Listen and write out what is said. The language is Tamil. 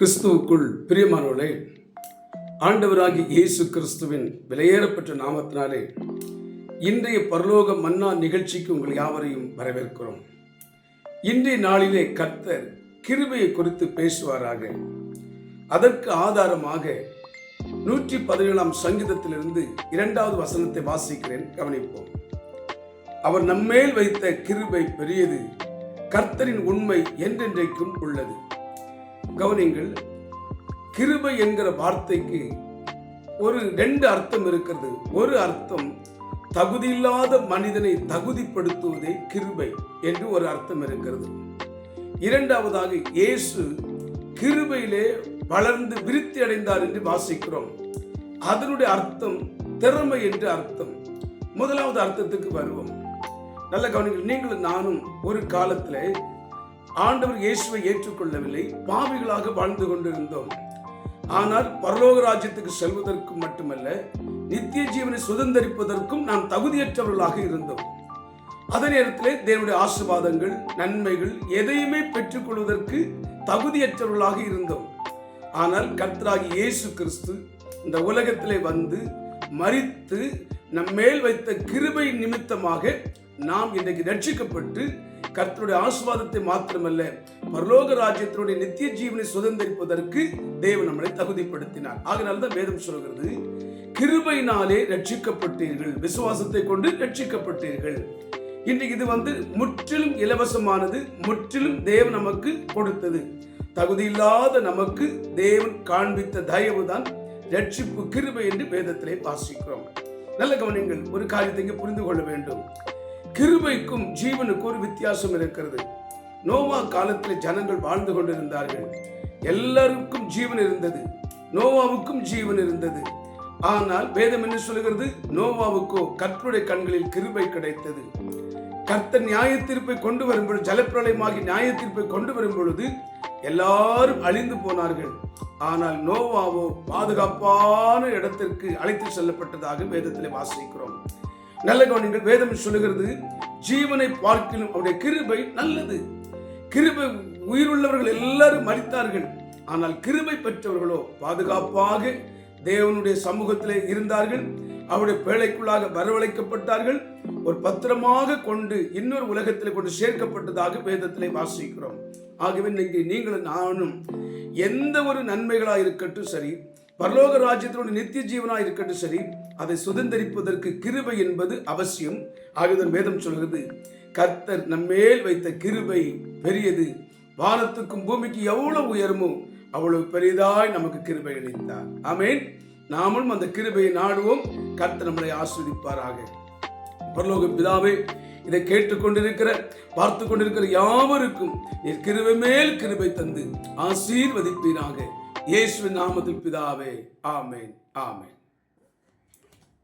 கிறிஸ்துவுக்குள் பிரியமானவர்களே ஆண்டவராகி இயேசு கிறிஸ்துவின் விலையேறப்பட்ட நாமத்தினாலே இன்றைய பரலோக மன்னா நிகழ்ச்சிக்கு உங்கள் யாவரையும் வரவேற்கிறோம். இன்றைய நாளிலே கர்த்தர் கிருபையை குறித்து பேசுவாராக. அதற்கு ஆதாரமாக நூற்றி பதினேழாம் சங்கீதத்திலிருந்து இரண்டாவது வசனத்தை வாசிக்கிறேன் கவனிப்போம். அவர் நம்மேல் வைத்த கிருபை பெரியது கர்த்தரின் உண்மை என்றென்றைக்கும் உள்ளது. கவனிங்கள் கிருபை என்கிற வார்த்தைக்கு ஒரு ரெண்டு அர்த்தம் இருக்கிறது. ஒரு அர்த்தம் தகுதியில்லாத மனிதனை தகுதிப்படுத்துவதே கிருபை என்று ஒரு அர்த்தம் இருக்கிறது. இரண்டாவதாக இயேசு கிருபையிலே வளர்ந்து விருத்தி அடைந்தார் என்று வாசிக்கிறோம். அதனுடைய அர்த்தம் திறமை என்று அர்த்தம். முதலாவது அர்த்தத்துக்கு வருவோம். நல்ல கவனிங்கள் நீங்களும் நானும் ஒரு காலத்தில் ஆண்டவர் இயேசுவை ஏற்றுக்கொள்ளவில்லை பாவிகளாக வாழ்ந்து கொண்டிருந்தோம். ஆனால் பரலோக ராஜ்யத்துக்கு செல்வதற்கு மட்டுமல்ல நித்திய ஜீவனை சுதந்திரிப்பதற்கும் நாம் தகுதியற்றவர்களாக இருந்தோம். அதே நேரத்திலே தேவனுடைய ஆசீர்வாதங்கள் நன்மைகள் எதையுமே பெற்றுக்கொள்வதற்கு தகுதியற்றவர்களாக இருந்தோம். ஆனால் கர்த்தராகி இயேசு கிறிஸ்து இந்த உலகத்திலே வந்து மறித்து நம் மேல் வைத்த கிருபை நிமித்தமாக நாம் இன்றைக்கு ரட்சிக்கப்பட்டு கர்த்தருடைய ஆஸ்வாதத்தை மாத்திரமல்ல பரலோக ராஜ்யத்தினுடைய நித்திய ஜீவனை சுதந்திரிப்பதற்கு தேவன் நம்மளை தகுதிப்படுத்தினார். ஆகினால தான் வேதம் சொல்கிறது கிருபையினாலே ரட்சிக்கப்பட்டீர்கள் விசுவாசத்தை கொண்டு ரட்சிக்கப்பட்டீர்கள். இன்றைக்கு இது வந்து முற்றிலும் இலவசமானது முற்றிலும் தேவன் நமக்கு கொடுத்தது. தகுதியில்லாத நமக்கு தேவன் காண்பித்த தயவு தான் ரட்சிப்பு கிருபை என்று வேதத்திலே வாசிக்கிறோம். நல்ல கவனங்கள் ஒரு காரியத்தை புரிந்து கொள்ள வேண்டும். கிருபைக்கும் ஜீவனுக்கும் ஒரு வித்தியாசம் இருக்கிறது. நோவா காலத்தில் ஜனங்கள் வாழ்ந்து கொண்டிருந்தார்கள். எல்லாருக்கும் ஜீவன் இருந்தது. நோவாவுக்கும் ஜீவன் இருந்தது. ஆனால் வேதம் என்ன சொல்கிறது நோவாவுக்கோ கற்புடைய கண்களில் கிருபை கிடைத்தது. கர்த்தர் நியாய தீர்ப்பை கொண்டு வரும்பொழுது ஜலப்பிரளயமாகி நியாய தீர்ப்பை கொண்டு வரும் பொழுது எல்லாரும் அழிந்து போனார்கள். ஆனால் நோவாவோ பாதுகாப்பான இடத்திற்கு அழைத்து செல்லப்பட்டதாக வேதத்திலே வாசிக்கிறோம். நல்ல கவனிங்கள் வேதம் சொல்லுகிறது ஜீவனை பார்க்கிலும் அவருடைய கிருபை நல்லது. கிருபை உயிருள்ளவர்கள் எல்லாரும் மறித்தார்கள் ஆனால் கிருபை பெற்றவர்களோ பாதுகாப்பாக தேவனுடைய சமூகத்திலே இருந்தார்கள். அவருடைய பேழைக்குள்ளாக வரவழைக்கப்பட்டார்கள். ஒரு பத்திரமாக கொண்டு இன்னொரு உலகத்தில் கொண்டு சேர்க்கப்பட்டதாக வேதத்திலே வாசிக்கிறோம். ஆகவே இங்கே நீங்களும் நானும் எந்த ஒரு நன்மைகளாக இருக்கட்டும் சரி பரலோக ராஜ்யத்தினுடைய நித்திய ஜீவனாக இருக்கட்டும் சரி அதை சுதந்திரிப்பதற்கு கிருபை என்பது அவசியம். ஆகியதன் வேதம் சொல்கிறது கர்த்தர் நம்மேல் வைத்த கிருபை பெரியது. வானத்துக்கும் பூமிக்கு எவ்வளவு உயரமோ அவ்வளவு பெரிதாய் நமக்கு கிருபை அளித்தார். ஆமேன். நாமும் அந்த கிருபையை நாடுவோம். கர்த்தர் நம்மளை ஆஸ்வதிப்பாராக பரலோக பிதாவே இதை கேட்டுக்கொண்டிருக்கிற பார்த்து கொண்டிருக்கிற யாவருக்கும் என் கிருபை மேல் கிருபை தந்து ஆசீர்வதிப்பீராக. இயேசுவின் நாமத்தில் பிதாவே ஆமேன் ஆமேன்.